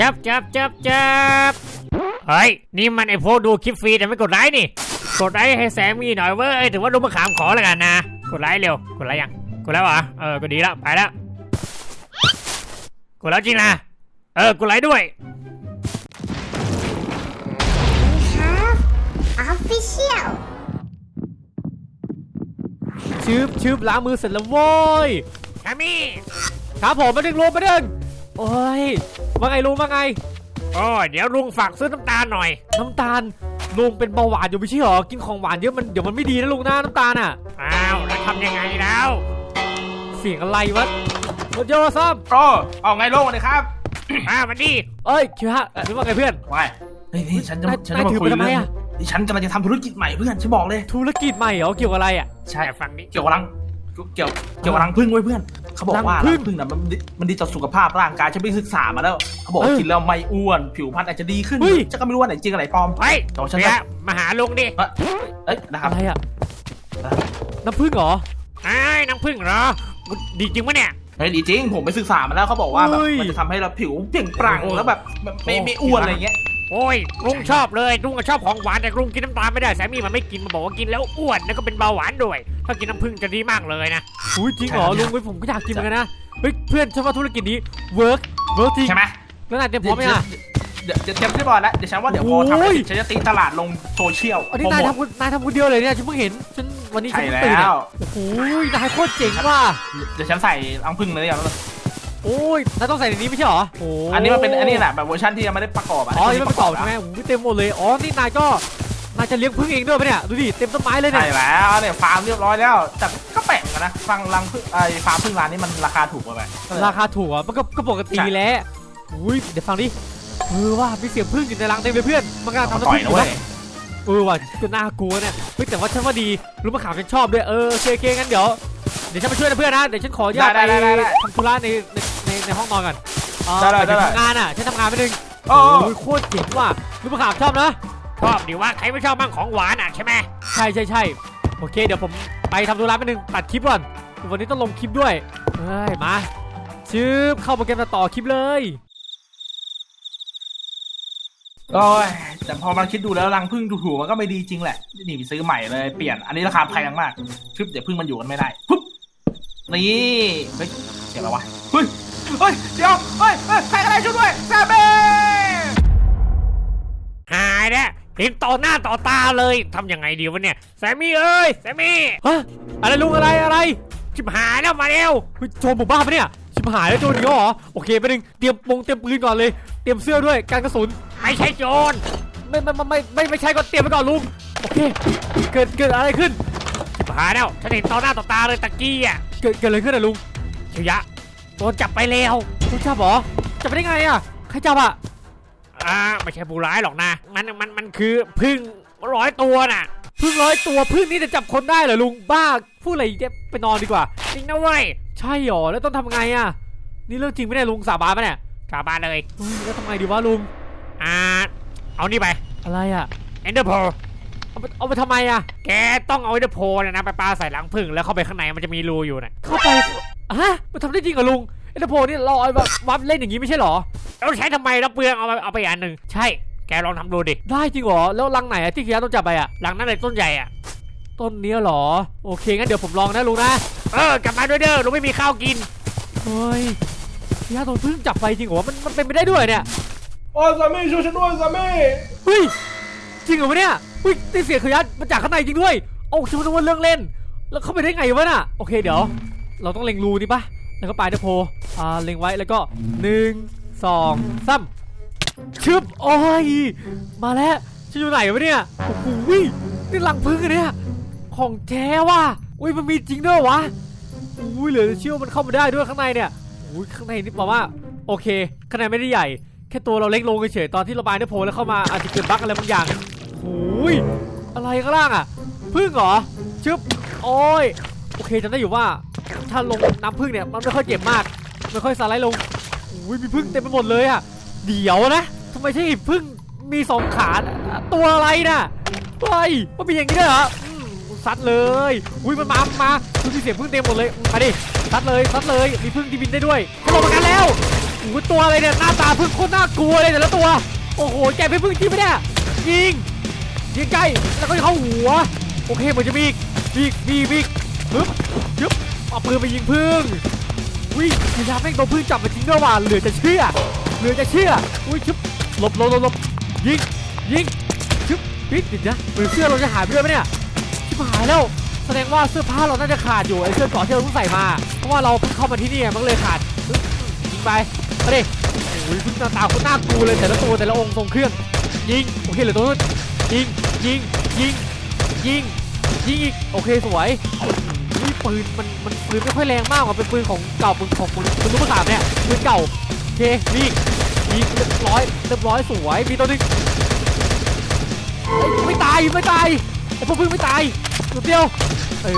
จับจับจับจับเฮ้ย นี่มันไอพวกดูคลิปฟรีแต่ไม่กดไลค์นี่ กดไลค์ให้แสมีหน่อยเว้ยถือว่าลูกมะขามขอแล้วกันนะ กดไลค์เร็ว กดไลค์ยัง กดแล้วเหรอ เออ ก็ดีแล้ว ไปแล้ว กดแล้วจริงนะ เออ กดไลค์ด้วย We have official ชืบชืบล้างมือเสร็จแล้วโว้ยแามี่ ครับผมมาดึงลุงมาดึงโอ้ย ว่าไงลุงว่าไง โอ้ยเดี๋ยวลุงฝากซื้อน้ำตาลหน่อย น้ำตาลลุงเป็นเบาหวานอยู่ไม่ใช่หรอกินของหวานเยอะมันเดี๋ยวมันไม่ดีนะลุงนะน้ำตาลอะอ้าวแล้วทำยังไงแล้วเสียงอะไรวะรถโยซ้โอ้เอาไงโลกเลยครับอ้าวมันดีำเอ้ยคิวฮะเอ้ยว่าไงเพื่อนว้ายเฮ้ยนี่ฉันจะนายฉันจะนายมาถือคุยไปทำไมเรื่องอะดิฉันกำลังจะทำธุรกิจใหม่เพื่อนฉันบอกเลย ธุรกิจใหม่เหรอเกี่ยวกับอะไรอะใช่แต่ฟังนี้เกี่ยวกับรังเกี่ยวเกี่ยวกับรังผึ้งไว้เพื่อน เขาบอกว่ารัรังผึ้งงผึ้งน่ะมันดีมันดีต่อสุขภาพร่างกายฉันไปศึกษามาแล้ว เขาบอกเอว่าอกินแล้วไม่อ้วน ผิวพรรณอาจจะดีขึ้นเฮ้ย ฉันก็ไม่รู้ว่าไหนจริงอะไรปลอม เฮ้ยแต่ว่าฉันเดี๋ยวมาหาลุงดิเอ้ยนะครับ อะไรอะน้ำผึ้งเหรอไอ้ยน้ำผึ้งเหรอดีจริงปะเนี่ย เฮ้ยดีจริง ผมไปศึกษามาแล้วเขาบอกว่าแบบเฮ้ย มันจะทำให้เราผิวเปล่งปลั่งโอ้โหแล้วแบบแบบไม่ไม่อ้วนอะไรเงี้ย โอ้ยลุงชอบเลยลุงก็ชอบของหวานแต่ลุงกินน้ำตาลไม่ได้สามีมันไม่กินมันบอกว่ากินแล้วอ้วนแล้วก็เป็นเบาหวานด้วย ถ้ากินน้ำผึ้งจะดีมากเลยนะอุ้ยจริงเหรอลุงเว้ยผมก็อยากกินเหมือนกันนะเฮ้ยเพื่อนฉันว่าธุรกิจนี้เวิร์กเวิร์กจริงใช่ไหมแล้วนายเตรียมพร้อมไหมอะเดี๋ยวเดี๋ยวเตรียมที่บอลแล้วเดี๋ยวฉันว่าเดี๋ยวพอทำโอ้อะไรยเสร็จฉันจะตีตลาดลงโซเชียลอันนี้นายทำคนนายทำคนเดียวเลยเนี่ยฉันเพิ่งเห็นฉันวันนี้ฉัใช่นเพิ่งแล้ตื่นเนี่ยวโอ้โหนายโคตรเจ๋งว่ะเดี๋ยวฉันใส่รังผึ้งเลยอย่างนั้นโอ้ยนายต้องใส่ในนี้ไม่ใช่เหรอโอ้อันนี้มันเป็นอันนี้แหละแบบเวอร์ชันที่ยังไม่ได้ประกอบอะอ๋อยังไม่ประกอบใช่ไหมโอ้โหเต็มหมดเลยอ๋อนี่นายก็ นายจะเลี้ยงพึ่งเองด้วยปะเนี่ยดูดิเต็มต้นไม้เลยเนี่ใช่ยแล้วเนี่ยฟาร์มเรียบร้อยแล้ว แต่ก็แปลกเหมือนกันนะฟังรังผึ้งไอ้ฟาร์มผึ้งร้านนี้มันราคาถูกกว่าไหมราคาถูกอะมันก็ก็ปกติใช่ แหล้วอุ้ยเดี๋ยวฟังดิเออว่ามีเสียงพึ่งอยู่ในรังเต็มเลยเพื่อนมันกำลังเอาทำมาน้ำต่อยพึ่งอนะยู่เว้นะยเออว่ะก็น่ากลัวเนี่ยเฮ้ยแต่ว่าฉันว่าดีรู้มะขามฉันชอบด้วยเออโอเคโอเคงั้นเดี๋ยวเดี๋ยวฉันมาช่วยนะเพื่อนนะเดี๋ยวฉันขออนุญาตไปทำธุระในในในในห้องนอนก่อนอ่าไปทำงานอะฉันทำงานไปหนึ่งโอ้โอ้ยโคตรเจ๋งว่ะรู้มะขามชอบนะ ชอบดีว่าใครไม่ชอบมั่งของหวานอะใช่ไหมใช่ใช่ใช่โอเค เดี๋ยวผมไปทำธุระไปหนึ่งตัดคลิปก่อน วันนี้ต้องลงคลิปด้วยเฮ้ยมาชืบเข้าโปรแกรมตัดต่อคลิปเลยโอ้ยแต่พอมันคิดดูแล้วรังผึ้งถูกๆมันก็ไม่ดีจริงแหละนี่ไปซื้อใหม่เลยเปลี่ยนอันนี้ราคาแพงมากชึบเดี๋ยวผึ้งมันอยู่กันไม่ได้ปุ๊บนี่เฮ้ยเสียงอะไรวะเฮ้ยเฮ้ยเดี๋ยวเฮ้ยเฮ้ยใครอะไรช่วยด้วยแซมเบ้หายแล้ว เห็นต่อหน้าต่อตาเลยทำยังไงดีวะเนี่ยแซมมี่เอ้ยแซมมี่ฮะอะไรลุงอะไรอะไรชิบหายแล้วมาเร็วเฮ้ยโจรหมู่บ้านปะเนี่ยชิบหายแล้วโจรอีกแล้วเหรอโอเคไปหนึ่งเตรียมปงเตรียมปืนก่อนเลย เตรียมเสื้อด้วยการกระสุนไม่ใช่โจรไม่ไม่ไม่ไม่ไม่ไม่ใช่ก็เตรียมไปก่อนลุงโอเค เกิดเกิดอะไรขึ้นชิบหายแล้วฉันเห็นต่อหน้าต่อตาเลยตะกี้อะเกิดเกิดอะไรขึ้นอะลุงเชียะโดนจับไปแล้วลุงจับเหรอจับไปได้ไงอะใครจับอะ อ่าไม่ใช่ผู้ร้ายหรอกนะ มันมันมันคือพึ่งร้อยตัวน่ะพึ่งร้อยตัวพึ่งนี่จะจับคนได้เหรอลุงบ้าพูดอะไรเนี่ยไปนอนดีกว่าจริงนะเว้ยใช่หรอแล้วต้องทำไงอะนี่เรื่องจริงไหมเนี่ยลุงสาบานปะเนี่ยกลับบ้านเลยเฮ้ยแล้วทำไงดีวะลุงอ่าเอานี่ไปอะไรอะเอนเดอร์โพเอาไปเอาไปทำไมอะแกต้องเอาเอนเดอร์โพเนี่ยนะไปปาใส่หลังพึ่งแล้วเข้าไปข้างในมันจะมีรูอยู่น่ะเข้าไปฮะมันทำได้จริงเหรอลุง เอ็นโพนี่เราเอาแบบวับเล่นอย่างนี้ไม่ใช่เหรอเราใช้ทำไมเราเปลืองเอาไปเอาไปอันหนึ่งใช่แกลองทำดูดิได้จริงเหรอแล้วรังไหนอะที่เคียต้องจับไปอะหลังนั้นเลยต้นใหญ่อะต้นเนี้ยเหรอ โอเคงั้นเดี๋ยวผมลองนะลุงนะเออกลับมาด้วยเด้อเราไม่มีข้าวกินเฮ้ยเคียโดนพึ่งจับไปจริงเหรอมันมันเป็นไปได้ด้วยเนี่ยโอ้สามีช่วยฉันด้วยสามีเฮ้ยจริงเหรอวะเนี่ยเฮ้ยนี่เสียงขยันมาจากข้างในจริงด้วยโอ้ฉันนึกว่าเรื่องเล่น แล้วเข้าไปได้ไงวะน่ะโอเคเดี๋ยว เราต้องเล็งรูนี่ปะ แล้วก็ปลายเดโพอ่าเล็งไว้แล้วก็หนึ่งสองสามชึบโอ้ยมาแล้วฉันอยู่ไหนวะเนี่ยโอ้โหนี่รังพึ่งอะเนี่ยของแท้ว่ะอุ้ยมันมีจริงด้วยวะอุ้ยเหลือเชื่อมันเข้ามาได้ด้วยข้างในเนี่ยอุ้ยข้างในนี่บอกว่าโอเคข้างในไม่ได้ใหญ่ แค่ตัวเราเล็กลงเฉยตอนที่เราปลายเดโพแล้วเข้ามาอาจจะเกิดบั๊กอะไรบางอย่างโอ้ยอะไรข้างล่างอะพึ่งเหรอชึบโอ้ยโอเคจำได้อยู่ว่า ถ้าลงน้ำพึ่งเนี่ยมันไม่ค่อยเจ็บมากไม่ค่อยสไลด์ลงอุ้ยมีพึ่งเต็มไปหมดเลยอะเดี๋ยวนะทำไมใช่พึ่งมีสองขาตัวอะไรน่ะเฮ้ยมันเป็นอย่างนี้ด้วยเหรอซัดเลยอุ้ยมันมามาดูที่เสียงพึ่งเต็มหมดเลยมาดิซัดเลยซัดเลยมีพึ่งที่บินได้ด้วยจะลงมากันแล้วโอ้โหตัวอะไรเนี่ยหน้าตาพึ่งโคตรน่ากลัวเลยแต่ละตัว โอ้โหแกเป็นพึ่งจริงปะเนี่ยยิงยิงใกล้แล้วก็เข้าหัว โอเคเหมือนจะมีอีกมีอีกมีอีกมีอีกฮึบยึบ เอาปืนไปยิงพึ่งวิ่งพยายามแม่งโดนพึ่งจับมาจริงด้วยว่ะเหลือจะเชื่อเหลือจะเชื่ออุ้ยชึบหลบหลบหลบหลบยิงยิงชึบปิดติดนะเหมือเสื้อเราจะหายไปด้วยไหมเนี่ยชิบหายแล้วแสดงว่าเสื้อผ้าเราน่าจะขาดอยู่ไอ้เสื้อเกาะที่เราเพิ่งใส่มาเพราะว่าเราเพิ่งเข้ามาที่นี่มันเลยขาดยิงไปมาดิโอ้ยพึ่งหน้าตาคนน่ากลัวเลยแต่ละตัวแต่ละองค์ทรงเครื่องยิงโอเคเหลือตัวนู้นยิงยิงยิงยิงยิงอีกโอเคสวย ปืนมันมันปืนไม่ค่อยแรงมากกว่าเป็นปืนของเก่าปืนของปืนปืนลูกกระสามเนี่ยปืนเก่าโอเคมีอีเรียบร้อยเรียบร้อยสวยมีตัวนึงไม่ตายไม่ตายไอ้พวกพึ่งไม่ตายตัวเดียวเอ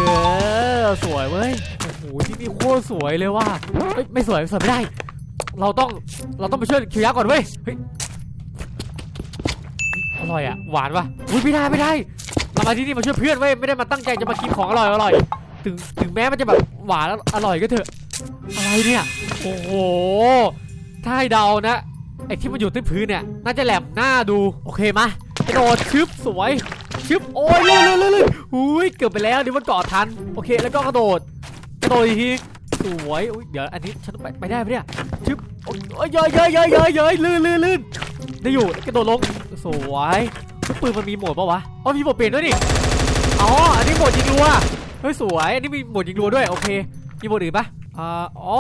อสวยเว้ยโอ้โหที่นี่โคตรสวยเลยว่ะเฮ้ยไม่สวยสวยไม่ได้ เราต้องเราต้องไปช่วยคิวยะก่อนเว้ยเฮ้ยอร่อยอะหวานว่ะอุ้ยไม่ได้ไม่ได้เรามาที่นี่มาช่วยเพื่อนเว้ยไม่ได้มาตั้งใจจะมากินของอร่อยอร่อย ถึงถึงแม้มันจะแบบหวานอร่อยก็เถอะ อะไรเนี่ย โอ้โห ถ้าให้เดานะ ไอ้ที่มันอยู่ที่พื้นเนี่ย น่าจะแหลมหน้าดู โอเคมากระโดดชึบสวย ชึบ โอ้ยลื่นลื่นลื่นลื่นอุ้ย เกือบไปแล้วเดี๋ยวมันเกาะทัน โอเค แล้วก็กระโดด กระโดดอีกทีสวยอุ้ย เดี๋ยวอันนี้ฉันไปไปได้ไหมเนี่ย ชึบ โอ้ยเย้ยเย้ยเย้ยเย้ยเย้ยลื่นลื่นลื่นได้อยู่ กระโดดลง สวยปืนมันมีโหมดปะวะ อ๋อ มีโหมดเปลี่ยนด้วยนี่ อ๋อ อันนี้โหมดยิงรัว เฮ้ยสวยอันนี้มีหมดยิงรัวด้วยโอเคมีหมดอื่นปะอ่าอ๋อ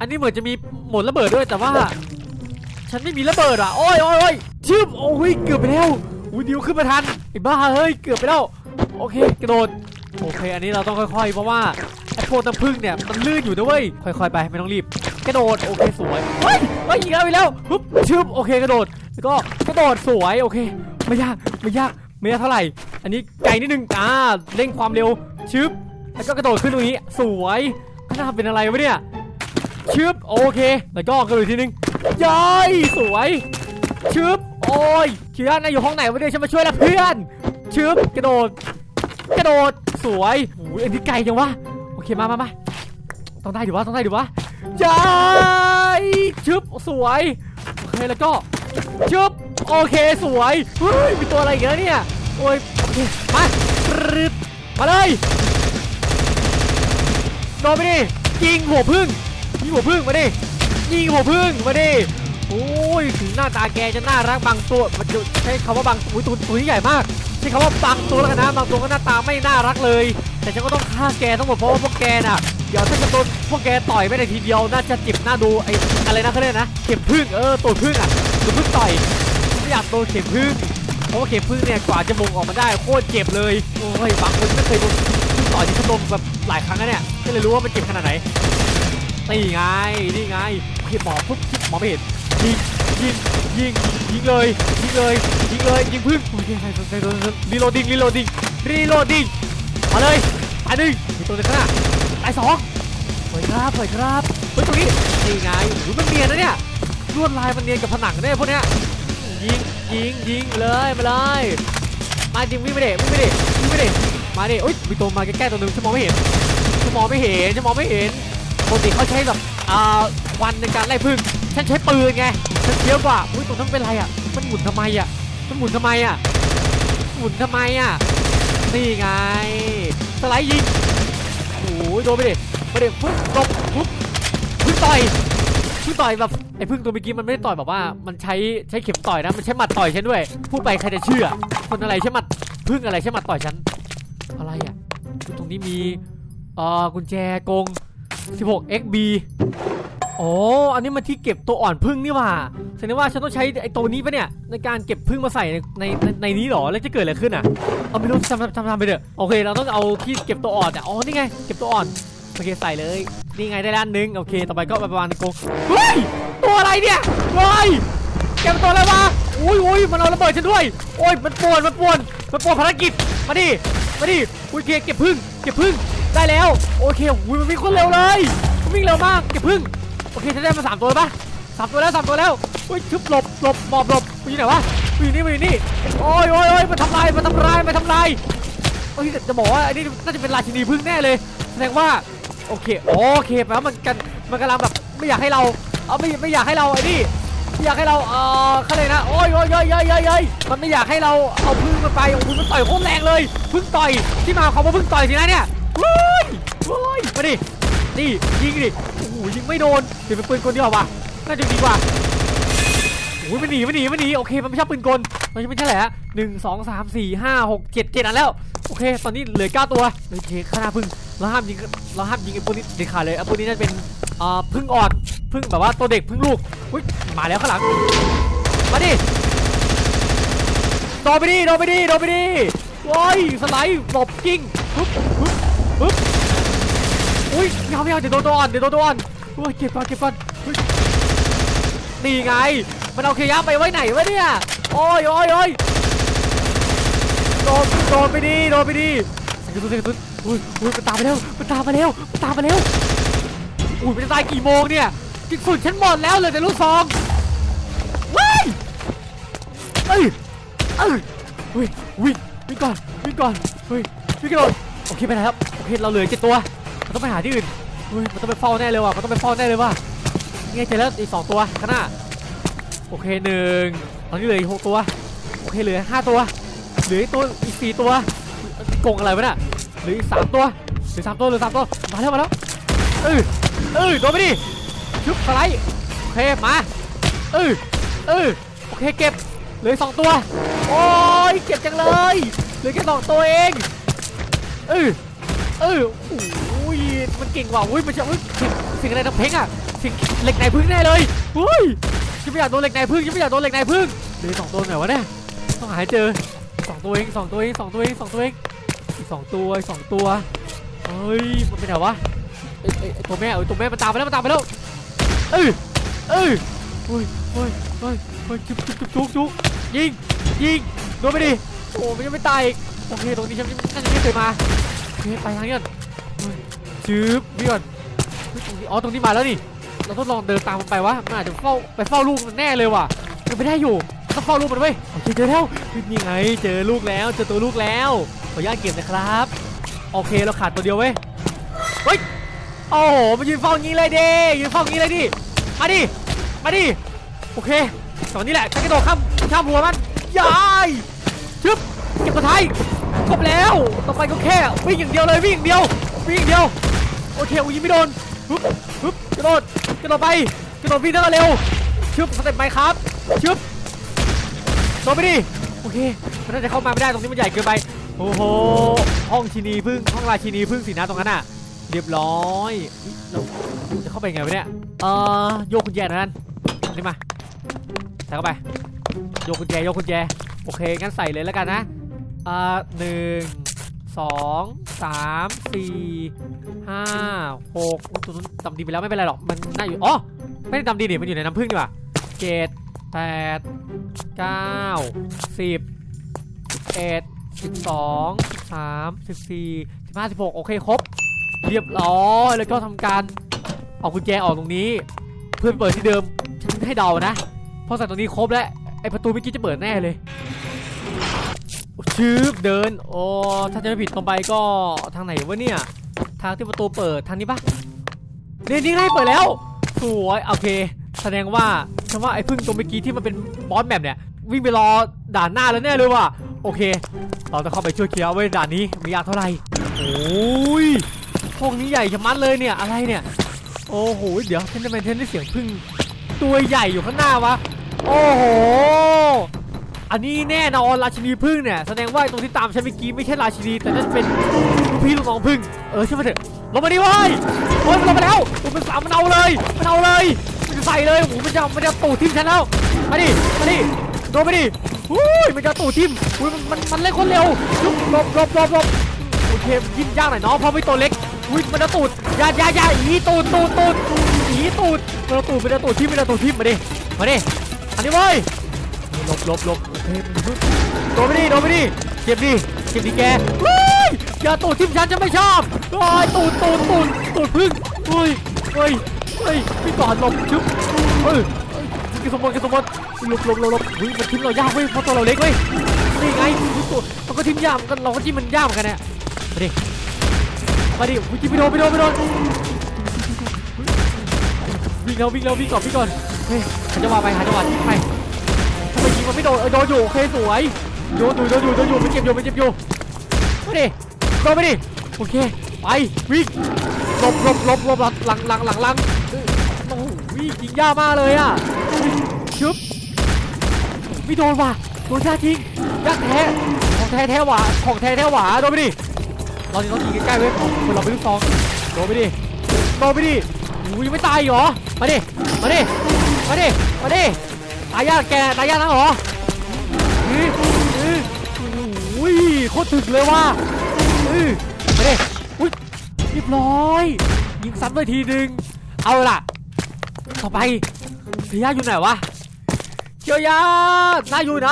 อันนี้เหมือนจะมีหมดระเบิดด้วยแต่ว่า ฉันไม่มีระเบิดอะโอ้ยโอ้ยโอ้ยชึบโอ้ยเกือบไปแล้วอุ้ยดิวขึ้นมาทันไอ้บ้าเฮ้ยเกือบไปแล้วโอเคกระโดดโอเค อันนี้เราต้องค่อยๆ เพราะว่าไอ้โคตรน้ำผึ้งเนี่ยมันลื่นอยู่นะเว้ยค่อยๆไปไม่ต้องรีบ กระโดดโอเคสวยเฮ้ยเฮ้ยอีกแล้วอีกแล้วปุ๊บชึบโอเคกระโดดแล้วก็กระโดดสวยโอเค ไม่ยากไม่ยากไม่ยากเท่าไหร่ อันนี้ไกลนิดนึงอ่าเร่งความเร็ว ชึบแล้วก็กระโดดขึ้นตรงนี้ สวยข้างหน้าเป็นอะไรวะเนี่ยชึบโอเค แล้วก็กระโดดอีกทีนึงย้ายสวยชึบโอ้ยเชื่อนายอยู่ห้องไหนวะเนี่ยฉันมาช่วยละเพื่อนชึบกระโดด กระโดดสวยโอ้ยอันนี้ไกลจังวะโอเคมามามาต้องได้ดิวะต้องได้ดิวะย้ายชึบสวยโอเคแล้วก็ชึบโอเคสวยเฮ้ยมีตัวอะไรอีกแล้วเนี่ยโอ้ยโอเคมาปรึบ มาเลยโดนไปดิยิงหัวพึ่งยิงหัวพึ่งมาดิยิงหัวพึ่งมาดิโอ้ยถึงหน้าตาแกจะน่ารักบางตัวมันจะใช้คำว่าบางตัวตัวตัวนี้ใหญ่มากใช้คำว่าบางตัวแล้วกันนะบางตัวก็หน้าตาไม่น่ารักเลย แต่ฉันก็ต้องฆ่าแกทั้งหมดเพราะว่าพวกแกน่ะเดี๋ยวถ้าจะโดนพวกแกต่อยไม่ได้ทีเดียวน่าจะเจ็บหน้าดูไอ้อะไรนะเขาเรียกนะเข็มพึ่งเออตัวพึ่งอะตัวพึ่งต่อยไม่อยากโดนเข็มพึ่ง เพราะว่าเข็มพึ่งเนี่ยกว่าจะมงออกมาได้โคตรเจ็บเลยโอ้ยบางคนไม่เคยโดนพึ่งต่อยที่เขาโดนแบบหลายครั้งแล้วเนี่ยก็เลยรู้ว่ามันเจ็บขนาดไหนนี่ไงนี่ไงโอเคหมอปุ๊บหมอไม่เห็นยิงยิงยิงยิงเลยยิงเลยยิงเลยยิงพึ่งโอเคใส่ใส่ตัวรีโหลดดิ้งรีโหลดดิ้งรีโหลดดิ้งมาเลยอันหนึ่งมีตัวในข้างหน้าตายสองสวยครับสวยครับเฮ้ยตรงนี้นี่ไงหูมันเนียนนะเนี่ยลวดลายมันเนียนกับผนังเนี่ยพวกเนี้ย ยิงยิงยิงเลยมาเลยมาจริงวิ่งไปเด็วิ่งไปเด็วิ่งไปเด็มาเดิโอ้ยมีตัวมาใกล้ๆตัวหนึงฉันมองไม่เห็นฉันมองไม่เห็นฉันมองไม่เห็นปกติเขาใช้แบบอ่าควันในการไล่พึ่งฉันใช้ปืนไงฉันเฟี้ยวกว่าอุ้ยตรงนั้นเป็นไรอะมันหมุนทำไมอะมันหมุนทำไมอะหมุนทำไมอะนี่ไงสไลด์ยิงโอ้ยโดนไปเดิไปเดิปุ๊บตบปุ๊บพึ่งต่อย พึ่งต่อยแบบไอ้พึ่งตัวเมื่อกี้มันไม่ได้ต่อยแบบว่า มันใช้ใช้เข็มต่อยนะ มันใช้หมัดต่อยฉันด้วย พูดไปใครจะเชื่อ คนอะไรใช้หมัดพึ่งอะไรใช้หมัดต่อยฉัน อะไรอะ ตรงนี้มีเอ่อกุญแจกง 16 XB อ๋อ อันนี้มันที่เก็บตัวอ่อนพึ่งนี่ว่าแสดงว่าฉันต้องใช้ไอ้ตัวนี้ปะเนี่ยในการเก็บพึ่งมาใส่ในในในนี้หรอ แล้วจะเกิดอะไรขึ้นอะ เอาไม่รู้ทำทำทำทำไปเถอะ โอเค เราต้องเอาที่เก็บตัวอ่อนอะ อ๋อ นี่ไง เก็บตัวอ่อน โอเคใส่เลย นี่ไงได้ด้านหนึ่งโอเค ต่อไปก็ประมาณโกงเฮ้ยตัวอะไรเนี่ยเฮ้ยแกเป็นตัวอะไรวะอุ้ยอุ้ยมันเอาระเบิดฉันด้วยโอ้ยมันป่วนมันป่วนมันป่วนภารกิจมาดิมาดิอุ้ยโอเคเก็บพึ่งเก็บพึ่งได้แล้วโอเคอุ้ยมันวิ่งคนเร็วเลยมันวิ่งเร็วมากเก็บพึ่งโอเคฉันได้มาสามตัวแล้วปะสามตัวแล้วสามตัวแล้วอุ้ยชึบหลบหลบหมอบหลบอยู่ไหนวะอยู่นี่อยู่นี่โอ้ยโอ้ยโอ้ยมาทำลายมาทำลายมาทำลายโอ้ยจะบอกว่าอันนี้น่าจะเป็นราชินีพึ่งแน่เลยแสดงว่า โอเคโอเคแปลว่ามันกันมันกำลังแบบไม่อยากให้เราเอาไม่ไม่อยากให้เราไอ้นี่ไม่อยากให้เราเออเขาเลยนะโอ้ยโอ้ยโอ้ยโอ้ยโอ้ยโอ้ยมันไม่อยากให้เราเอาพึ่งมันไปโอ้ยมันต่อยโคตรแรงเลยพึ่งต่อยที่มาเขาว่าพึ่งต่อยสินะเนี่ยเฮ้ยเฮ้ยมาดินี่ยิงดิโอ้โหยิงไม่โดนเดี๋ยวเป็นปืนกลดีกว่าว่ะน่าจะดีกว่าโอ้ยมันหนีมันหนีมันหนีโอเคมันไม่ใช่ปืนกลมันไม่ใช่แหละหนึ่งสองสามสี่ห้าหกเจ็ดเจ็ดอันแล้วโอเค ตอนนี้เหลือเก้าตัวโอเคข้างหน้าพึ่ง เราห้ามยิงเราห้ามยิงไอ้พวกนี้เด็ดขาดเลยไอ้พวกนี้น่าจะเป็นอ่อพึ่งอ่อนพึ่งแบบว่าตัวเด็กพึ่งลูกอุ้ยมาแล้วข้างหลังมาดิโดนไปดิโดนไปดิโดนไปดิโอ้ยสไลด์หลบกิ้งปึ๊บปึ๊บปึ๊บอุ้ยไม่เอาไม่เอาเดี๋ยวโดนตัวอ่อนเดี๋ยวโดนตัวอ่อนโอ้ยเก็บก่อนเก็บก่อนนี่ไง มันเอาเคยะไปไว้ไหนวะเนี่ยโอ้ยโอ้ยโอ้ยโดนโดนไปดิโดนไปดิเสียงตุ้นเสียงตุ้น อุ้ยอุ้ยมันตามไปแล้วมันตามมาแล้วมันตามมาแล้วอุ้ยมันจะตายกี่โมงเนี่ยจิกสุดฉันหมดแล้วเลยแต่ลูกซองว้ายเอ้ยเอ้ยเฮ้ยวิ่งวิ่งก่อนวิ่งก่อนเฮ้ยวิ่งก่อนโอเคไปไหนครับโอเคเราเหลือเจ็ดตัวเราต้องไปหาที่อื่นเฮ้ยมันต้องไปเฝ้าแน่เลยว่ะมันต้องไปเฝ้าแน่เลยว่ะนี่ไงเจอแล้วอีกสองตัวข้างหน้าโอเคหนึ่งตอนนี้เหลืออีกหกตัวโอเคเหลือห้าตัวเหลืออีกตัวอีกสี่ตัวกงอะไรวะเนี่ย หลืออีกสามตัวเหลือสามตัวเหลือสามตัวมาแล้วมาแล้วเออเออโดนไปดิชุบสไลด์โอเคมาเออเออโอเคเก็บเหลือสองตัวโอ้ยเก็บจังเลยเหลือแค่สองตัวเองเออเออโอ้ยมันเก่งกว่าอุ้ยมันจะอุ้ยสิ่งสิ่งอะไรนะเพ่งอะสิ่งเหล็กไหนพึ่งแน่เลยอุ้ยฉันไม่อยากโดนเหล็กในพึ่งฉันไม่อยากโดนเหล็กในพึ่งเหลือสองตัวไหนวะเนี่ยต้องหาให้เจอสองตัวเองสองตัวเองสองตัวเองสองตัวเอง สองตัวสองตัวเฮ้ยมันเป็นไหนวะไอ้ไอไอ้ตัวแม่เอ้ยตัวแม่มันตามไปแล้วมันตามไปแล้วเออเออเฮ้ยเฮ้ยเฮ้ยเฮ้ยจุ๊บจุ๊บจุ๊บจุ๊บจุ๊บยิงยิงโดนไปดิโอ้มันยังไม่ตายอีกโอเคตรงนี้ฉันน่าจะไม่เคยมาโอเคไปทางนี้ก่อนเฮ้ยจืบนี่ก่อนเฮ้ตรงนี้อ๋อตรงนี้มาแล้วนี่เราต้องลองเดินตามมันไปวะมันอาจจะเฝ้าไปเฝ้าลูกมันแน่เลยว่ะมันไม่ได้อยู่ต้องเฝ้าลูกมันไว้โอเคเจอแล้วนี่ไงเจอลูกแล้วเจอตัวลูกแล้ว ออนุญาตเก็บนะครับ โอเคเราขาดตัวเดียวเว้ย เฮ้ย โอ้โหมายืนเฝ้างี้เลยเด้ยืนเฝ้างี้เลยดิ มาดิ มาดิ โอเคตอนนี้แหละฉันกระโดดข้ามข้ามหัวมันยายชึบเก็บตัวท้ายครบแล้ว ต่อไปก็แค่วิ่งอย่างเดียวเลยวิ่งอย่างเดียว วิ่งอย่างเดียว โอเคอุ้ยยิงไม่โดนฮึบฮึบกระโดดกระโดดไปกระโดดวิ่งเท่ากันเร็วชึบสเต็ปไหมครับชึบโดดไปดิโอเคมันน่าจะเข้ามาไม่ได้ตรงนี้มันใหญ่เกินไป โอ้โหห้องชินีพึ่งห้องราชินีพึ่งสินะตรงนั้นอะ เรียบร้อยเราจะเข้าไปไงวะเนี่ยเอ่อโยกกุญแจนะนั่นนี่มาใส่เข้าไปโยกกุญแจโยกกุญแจโอเคงั้นใส่เลยแล้วกันนะอ่าหนึ่งสองสามสี่ห้าหกตัวนู้นจำดีไปแล้วไม่เป็นไรหรอกมันน่าอยู่อ๋อไม่ได้จำดีเนี่มันอยู่ในน้ำผึ้งดีกว่าเจ็ดแปดเก้าสิบเอ็ด สิบสองสิบสามสิบสี่สิบห้าสิบหกโอเคครบ เรียบร้อยแล้วก็ทำการเอากุญแจออกตรงนี้ เพื่อไปเปิดที่เดิมฉันให้เดานะพราะใส่ตรงนี้ครบแล้วไอประตูเมื่อกี้จะเปิดแน่เลยชืบเดินโอ้ถ้าจะไม่ผิดตรงไปก็ทางไหนวะเนี่ย ทางที่ประตูเปิดทางนี้ปะเนี่ยนี่ไงเปิดแล้วสวยโอเค แสดงว่าฉันว่าไอ้พึ่งตัวเมื่อกี้ที่มันเป็นบอสแบบเนี่ยวิ่งไปรอด่านหน้าแล้วแน่เลยว่ะ โอเค เราจะเข้าไปช่วยเคลียร์เว้ยด่านนี้ม่ยากเท่าไหร่โอ้ยห้องนี้ใหญ่ชะมัดเลยเนี่ยอะไรเนี่ย โอ้โหเดี๋ยวฉันจะเป็นเทนได้เสียงพึ่งตัวใหญ่อยู่ข้างหน้าวะโอ้โหอันนี้แน่นอนราชินีพึ่งเนี่ยแสดงว่าตรงที่ตามฉันเมื่อกี้ไม่ใช่ราชินีแต่นั่นเป็นลูกพี่ลูกน้องพึ่งเออใช่ไหมเถอะลงมาดิเว้ยโอ้ยมันลงมาแล้วโอ้ยมันสามมันเอาเลยมันเอาเลยมันจะใส่เลยโอ้โหมันจะมันจะตูดทิ่มฉันแล้วมาดิมาดิ ดนไปดิอุ้ยมันจะตูดทิมอุ้ยมันมันมันเล่นคนเร็วลุกหลบหลบหลบหลบโอเคยิงยากหน่อยเนาะเพราะไม่ตัวเล็กอุ้ยมันจะตูดยายาอยาอีตูดตูดตูดอีตูดมันจะตูดมันจะตูดทิมมันจะตูดทิมมาดิมาดิอันนี้เว้ยหลบหลบหลบโอเคโดนไปดิโดนไปดิเจ็บดิเจ็บดิแกเฮ้ยอย่าตูดทิมฉันจะไม่ชอบโอ้ยตูดตูดตูดตูดพึ่งเฮ้ยเฮ้ยเฮ้ยพี่ก่อนหลบชึบเฮ้ย กินสมบูรณ์กินสมบูรณ์หลบหลบหลบหลบเฮ้ยมันทิ่มเรายากเว้ยเพราะตัวเราเล็กเว้ยนี่ไงตัวมันก็ทิ่มยากมือนกันเราก็จิ้มมันยากเหมือนกันเนี่ยมาดิมาดิอุ้ยจิ้มไปโดนไปโดนไปโดนวิ่งแล้ววิ่งแล้ววิ่งก่อนวิ่งก่อนเฮ้ยหาจังหวะไปหาจังหวะไปทำไมยิงมันไม่โดนเออโดนอยู่โอเคสวยโดนอยู่โดนอยู่โดนอยู่มันเจ็บอยู่มันเจ็บอยู่มาดิโดนไปดิโอเคไปวิ่งหลบหลบหลบหลบหลังหลังหลังหลังเออโอ้โหยิงยากมากเลยอะ ชึบไม่โดนว่ะโดนยากจริงยากแท้ของแท้แท้หวาของแท้แท้หวาโดนไปดิเราจะต้องยิงใกล้ๆไว้ของคนเราไปลูกซองโดนไปดิโดนไปดิอุ้ยังไม่ตายอีกเหรอมาดิมาดิมาดิมาดิตายยากแกตายยากนะหรออื้ออื้อโอ้ยโคตรถึกเลยว่ะอือมาดิอุ้ยเรียบร้อยยิงซ้ำไปทีหนึ่งเอาล่ะต่อไป เทียอยู่ไหนวะเทียยานายอยู่ไหน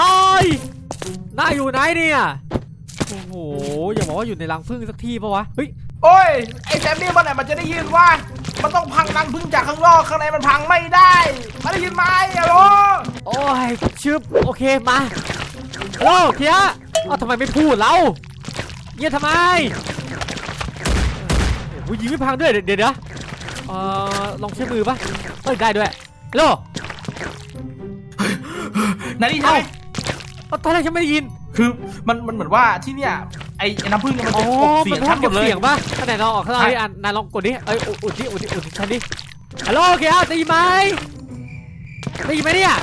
นายอยู่ไหนเนี่ยโอ้โหอย่าบอกว่าอยู่ในรังผึ้งสักที่ปะวะเฮ้ยโอ้ยไอ้แซมมี่มันไหนมันจะได้ยินว่า มันต้องพังรังพึ่งจากข้างนอกข้างในมันพังไม่ได้มาได้ยินไหมอะโลโอ้ยชึบโอเคมาโอ้เทียเอ้าทำไมไม่พูดเราเงียบทำไมโอ้ยยิงไม่พังด้วยเดี๋ยวเดี๋ยวเอ่อลองใช้มือปะเอ้ยได้ด้วย โหลนั่นนี่ใช่ไหมเอ้าตอนแรกฉันไม่ได้ยินคือมันมันเหมือนว่าที่เนี่ยไอ้ไอ้น้ำพึ่งเนี่ยมันอ๋อจะกบเสียงมันทั้งหมดเลยเสียงปะอันไหนลองออกข้างนอกใช่ดิอันนายลองกดดิเอ้ยอุดอุดดิอุดดิอุดดิฉันดิฮัลโหลโอเคอะได้ยินไหมได้ยินไหมเนี่ย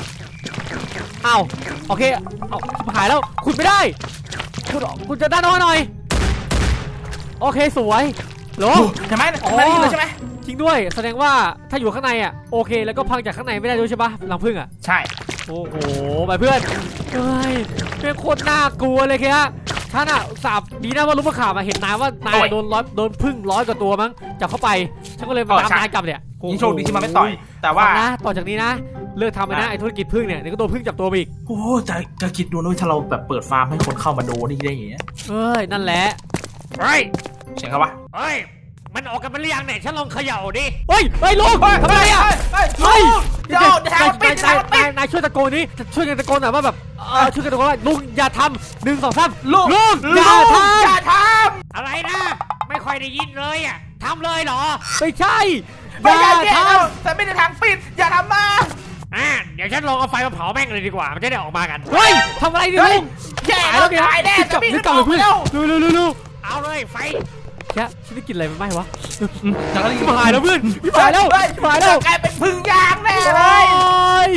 อ้าวโอเคเอาชิบหายแล้วขุดไม่ได้ขุดขุดจะด้านนอกหน่อย โอเคสวยโหลใช่ไหมอ๋อไม่ได้ยินเลยใช่ไหม จริงด้วย แสดงว่าถ้าอยู่ข้างในอะโอเค แล้วก็พังจากข้างในไม่ได้ด้วยใช่ปะรังผึ้งอะ ใช่ โอ้โหไปเพื่อนเฮ้ยเป็นโคตรน่ากลัวเลยแค่ท่านอะสาบดีนะว่ารู้มาข่าวมาเห็นนายว่านายโดนร้อยโดนพึ่งร้อยกว่าตัวมั้งจับเข้าไปฉันก็เลยมาตามนายกลับเนี่ยยิ่งโชคดีที่มันไม่ต่อย แต่ว่าฟังนะต่อจากนี้นะ เลิกทำไปนะไอ้ธุรกิจพึ่งเนี่ยเดี๋ยวก็โดนพึ่งจับตัวไปอีกโอ้จะจะคิดดูนะว่าถ้าเราแบบเปิดฟาร์มให้คนเข้ามาดูนี่ได้อย่างเงี้ยเฮ้ยนั่นแหละเฮ้ยเสียงเขาปะเฮ้ย มันออกกันมันหรือยังเนี่ยฉันลองเขย่าดิเฮ้ยเฮ้ยลุงทำไมอะเฮ้ยเฮ้ยเดี๋ยวเดี๋ยวทางมันปิดนายทางมันปินายดนายช่วยตะโกนนี้ช่วยกันตะโกนหน่อยว่าแบบเออช่วยกันตะโกนว่าลุงอย่าทำหนึ่งสองสามลูกลุงลูอกย่าทอย่าทอะไรนะ ไม่ค่อยได้ยินเลยอะทำเลยเหรอำไม่ใช่ำอไม่ย่าใช่เนี่ยทเอาแต่ไม่ได้ทางปิดอย่าทำมาอ่าเดี๋ยวฉันลองเอาไฟมาเผาแม่งเลยดีกว่ามันจะได้ออกมากันำเฮ้ยทำอะไรดิเฮ้ยลุงแย่ตายแล้แล้ววเนี่ยตายแน่รีบกจะลับมีรีขึ้บนกลับอเลอยกเพื่อนแล้วเร็วเร็วเร็วเร็วเอาเลยไฟ แกฉันได้กลินอะไรมันไหมวะจังเลยชิบหายแล้วเพื่อนชิบหายแล้วเฮ้ยชิบหายแล้วกลายเป็นพึ่งยางแน่โอเลย้ย